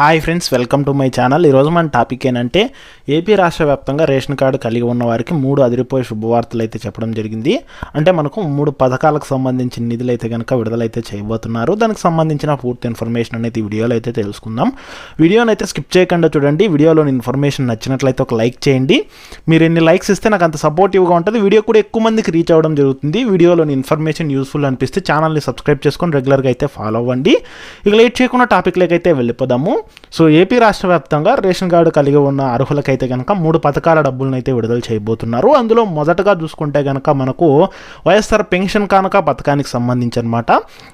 Hi friends welcome to my channel. ఈరోజు మన topic ఏంటంటే ఏపీ రాష్ట్ర వ్యాప్తంగా రేషన్ కార్డు కలిగి ఉన్న వారికి మూడు అదిరిపోయే శుభవార్తలు అయితే చెప్పడం జరిగింది. అంటే మనకు మూడు పథకాలకు సంబంధించిన నిధులు అయితే కనుక విడుదలైతే చేయబోతున్నారు. దానికి సంబంధించిన పూర్తి ఇన్ఫర్మేషన్ అనేది ఈ వీడియోలో అయితే తెలుసుకుందాం. వీడియోని అయితే స్కిప్ చేయకుండా చూడండి. వీడియోలోని ఇన్ఫర్మేషన్ నచ్చినట్లయితే ఒక లైక్ చేయండి. మీరు ఎన్ని లైక్స్ ఇస్తే నాకు అంత సపోర్టివ్గా ఉంటుంది. వీడియో కూడా ఎక్కువ మందికి రీచ్ అవ్వడం జరుగుతుంది. వీడియోలోని ఇన్ఫర్మేషన్ యూస్ఫుల్ అనిపిస్తే ఛానల్ని సబ్స్క్రైబ్ చేసుకొని రెగ్యులర్గా అయితే ఫాలో అవ్వండి. ఇక లేట్ చేయకుండా టాపిక్లోకి అయితే వెళ్ళిపోదాము. సో ఏపీ రాష్ట్ర వ్యాప్తంగా రేషన్ కార్డు కలిగి ఉన్న అర్హులకైతే కనుక మూడు పథకాల డబ్బులను అయితే విడుదల చేయబోతున్నారు. అందులో మొదటగా చూసుకుంటే కనుక మనకు వైఎస్ఆర్ పెన్షన్ కానుక పథకానికి సంబంధించి అనమాట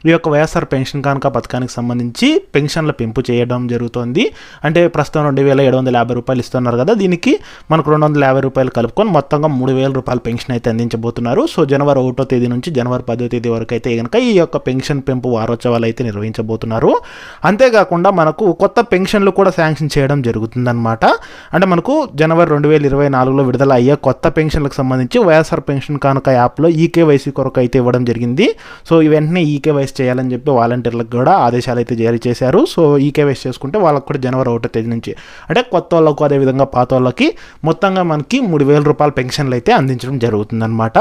ఈ యొక్క వైఎస్ఆర్ పెన్షన్ కానుక పథకానికి సంబంధించి పెన్షన్ల పెంపు చేయడం జరుగుతోంది. అంటే ప్రస్తుతం రెండు వేల ఏడు వందల యాభై రూపాయలు ఇస్తున్నారు కదా దీనికి మనకు రెండు వందల యాభై రూపాయలు కలుపుకొని మొత్తంగా మూడు వేల రూపాయల పెన్షన్ అయితే అందించబోతున్నారు. సో జనవరి ఒకటో తేదీ నుంచి జనవరి పదో తేదీ వరకు అయితే కనుక ఈ యొక్క పెన్షన్ పెంపు వారోత్సవాలు అయితే నిర్వహించబోతున్నారు. అంతేకాకుండా మనకు కొత్త పెన్షన్లు కూడా శాంక్షన్ చేయడం జరుగుతుందన్నమాట. అంటే మనకు జనవరి రెండు వేల ఇరవై నాలుగులో విడుదల అయ్యే కొత్త పెన్షన్లకు సంబంధించి వైఎస్ఆర్ పెన్షన్ కానుక యాప్లో ఈకేవైసీ కొరకు అయితే ఇవ్వడం జరిగింది. సో వెంటనే ఈకేవైసీ చేయాలని చెప్పి వాలంటీర్లకు కూడా ఆదేశాలు అయితే జారీ చేశారు. సో ఈకేవైసీ చేసుకుంటే వాళ్ళకు కూడా జనవరి ఒకటో తేదీ నుంచి అంటే కొత్త వాళ్ళకు అదేవిధంగా పాత వాళ్ళకి మొత్తంగా మనకి మూడు వేల రూపాయల పెన్షన్లు అయితే అందించడం జరుగుతుందన్నమాట.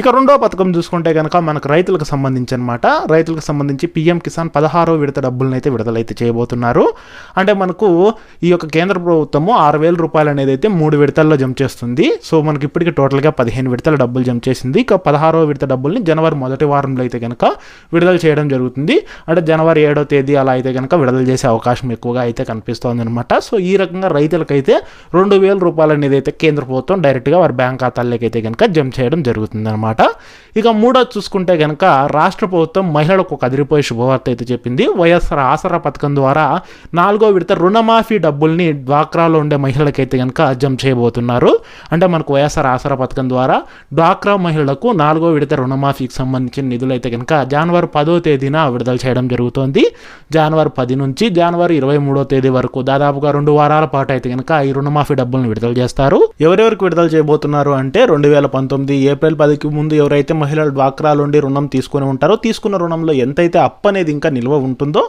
ఇక రెండో పథకం చూసుకుంటే కనుక మనకు రైతులకు సంబంధించి అనమాట రైతులకు సంబంధించి పీఎం కిసాన్ పదహారో విడత డబ్బులను అయితే విడుదలైతే చేయబోతున్నారు. అంటే మనకు ఈ యొక్క కేంద్ర ప్రభుత్వము ఆరు వేల రూపాయలు అనేది అయితే మూడు విడతల్లో జమ చేస్తుంది. సో మనకి ఇప్పటికి టోటల్గా పదిహేను విడతల డబ్బులు జమ చేసింది. ఇక పదహారో విడత డబ్బుల్ని జనవరి మొదటి వారంలో అయితే కనుక విడుదల చేయడం జరుగుతుంది. అంటే జనవరి ఏడో తేదీ అలా అయితే కనుక విడుదల చేసే అవకాశం ఎక్కువగా అయితే కనిపిస్తోందనమాట సో ఈ రకంగా రైతులకైతే రెండు వేల రూపాయలు అనేది అయితే కేంద్ర ప్రభుత్వం డైరెక్ట్గా వారి బ్యాంక్ ఖాతాల్లోకి అయితే కనుక జమ చేయడం జరుగుతుంది అనమాట ఇక మూడో చూసుకుంటే కనుక రాష్ట్ర ప్రభుత్వం మహిళలకు ఒక అదిరిపోయే శుభవార్త అయితే చెప్పింది. వైఎస్ఆర్ ఆసరా పథకం ద్వారా నాలుగో విడత రుణమాఫీ డబ్బుల్ని డ్వాక్రాలో ఉండే మహిళలకైతే కనుక జమ చేయబోతున్నారు. అంటే మనకు వైఎస్ఆర్ ఆసరా పథకం ద్వారా డ్వాక్రా మహిళలకు నాలుగో విడత రుణమాఫీకి సంబంధించిన నిధులు అయితే కనుక జనవరి పదో తేదీన విడుదల చేయడం జరుగుతోంది. జనవరి పది నుంచి జనవరి ఇరవై మూడో తేదీ వరకు దాదాపుగా రెండు వారాల పాటు అయితే కనుక ఈ రుణమాఫీ డబ్బులను విడుదల చేస్తారు. ఎవరెవరికి విడుదల చేయబోతున్నారు అంటే రెండు వేల పంతొమ్మిది ఏప్రిల్ పదికి ముందు ఎవరైతే మహిళలు డ్వాక్రాలుండి రుణం తీసుకుని ఉంటారో తీసుకున్న రుణంలో ఎంతైతే అప్పు అనేది ఇంకా నిల్వ ఉంటుందో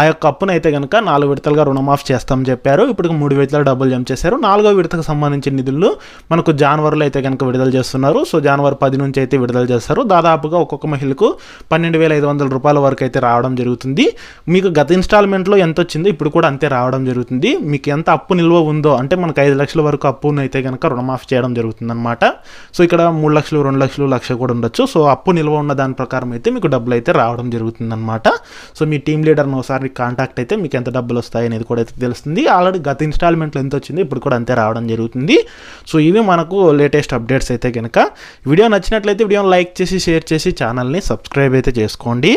ఆ యొక్క అప్పునైతే కనుక నాలుగు విడతలుగా రుణమాఫ్ చేస్తామని చెప్పారు. ఇప్పుడు మూడు విడతల డబ్బులు జమ చేశారు. నాలుగో విడతకు సంబంధించిన నిధులు మనకు జనవరిలో అయితే కనుక విడుదల చేస్తున్నారు. సో జాన్వరి పది నుంచి అయితే విడుదల చేస్తారు. దాదాపుగా ఒక్కొక్క మహిళకు పన్నెండు వేల ఐదు వందల రూపాయల వరకు అయితే రావడం జరుగుతుంది. మీకు గత ఇన్స్టాల్మెంట్లో ఎంత వచ్చిందో ఇప్పుడు కూడా అంతే రావడం జరుగుతుంది. మీకు ఎంత అప్పు నిల్వ ఉందో అంటే మనకు ఐదు లక్షల వరకు అప్పును అయితే కనుక రుణమాఫీ చేయడం జరుగుతుందన్నమాట. సో ఇక్కడ మూడు లక్షలు రెండు లక్షలు లక్ష కూడా ఉండొచ్చు. సో అప్పు నిల్వ ఉన్న దాని ప్రకారం అయితే మీకు డబ్బులు అయితే రావడం జరుగుతుందన్నమాట. సో మీ టీం లీడర్ని ఒకసారి కాంటాక్ట్ అయితే మీకు ఎంత డబ్బులు వస్తాయి అనేది కూడా అయితే తెలుస్తుంది. ఆల్రెడీ గత ఇన్స్టాల్మెంట్లో ఎంత వచ్చింది ఇప్పుడు కూడా అంతే రావడం జరుగుతుంది. సో ఇవి మనకు లేటెస్ట్ అప్డేట్స్ అయితే కనుక వీడియో నచ్చినట్లయితే వీడియోని లైక్ చేసి షేర్ చేసి ఛానల్ని సబ్స్క్రైబ్ అయితే చేసుకోండి.